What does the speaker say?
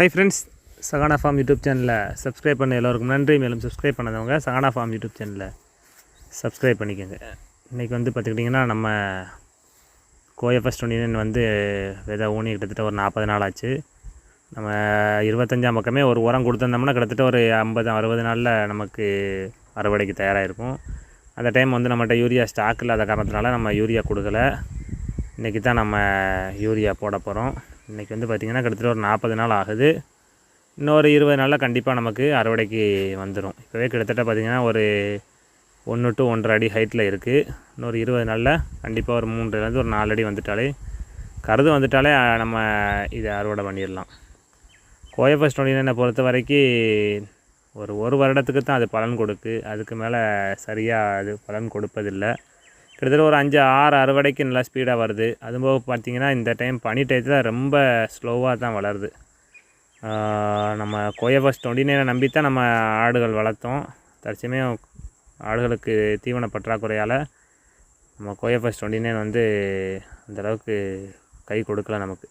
Hi friends Sahana farm YouTube சேனலில் subscribe பண்ண எல்லோருக்கும் நன்றி. மேலும் சப்ஸ்கிரைப் பண்ணதவங்க சகானா ஃபார்ம் யூடியூப் சேனலில் சப்ஸ்கிரைப் பண்ணிக்கோங்க. இன்றைக்கி வந்து பார்த்துக்கிட்டிங்கன்னா நம்ம கோயஃபஸ்ட் ஒன்றியன் வந்து விதை ஊனி கிட்டத்தட்ட ஒரு நாற்பது நாள் ஆச்சு. நம்ம இருபத்தஞ்சாம் பக்கமே ஒரு உரம் கொடுத்துருந்தோம்னா கிட்டத்தட்ட ஒரு ஐம்பது அறுபது நாளில் நமக்கு அறுவடைக்கு தயாராக இருக்கும் அந்த டைம் வந்து நம்மகிட்ட யூரியா ஸ்டாக் இல்லாத காரணத்தினால நம்ம யூரியா கொடுக்கல. இன்றைக்கி தான் நம்ம யூரியா போட போகிறோம் இன்றைக்கி வந்து பார்த்திங்கன்னா கிட்டத்தட்ட ஒரு நாற்பது நாள் ஆகுது. இன்னொரு இருபது நாளில் கண்டிப்பாக நமக்கு அறுவடைக்கு வந்துடும் இப்போவே கிட்டத்தட்ட பார்த்திங்கன்னா ஒரு ஒன்று டு ஒன்றரை அடி ஹைட்டில் இருக்குது இன்னொரு இருபது நாளில் கண்டிப்பாக ஒரு மூன்றுலேருந்து ஒரு நாலு அடி வந்துட்டாலே கருது வந்துட்டாலே நம்ம இதை அறுவடை பண்ணிடலாம். கோயஃபஸ்ட் நொடினை பொறுத்த வரைக்கும் ஒரு ஒரு வருடத்துக்கு தான் அது பலன் கொடுக்கு. அதுக்கு மேலே சரியாக அது பலன் கொடுப்பதில்லை. கிட்டத்தட்ட ஒரு அஞ்சு ஆறு அறுவடைக்கு நல்லா ஸ்பீடாக வருது. அதுபோக பார்த்தீங்கன்னா இந்த டைம் பனி டயத்தில் ரொம்ப ஸ்லோவாக தான் வளருது. நம்ம நம்ம கோயஃபஸ்ட் நம்பி நம்பித்தான் நம்ம ஆடுகள் வளர்த்தோம். தற்சமயம் ஆடுகளுக்கு தீவன பற்றாக்குறையால் நம்ம கோயஃபஸ்ட் நொடினை வந்து அந்தளவுக்கு கை கொடுக்கல நமக்கு.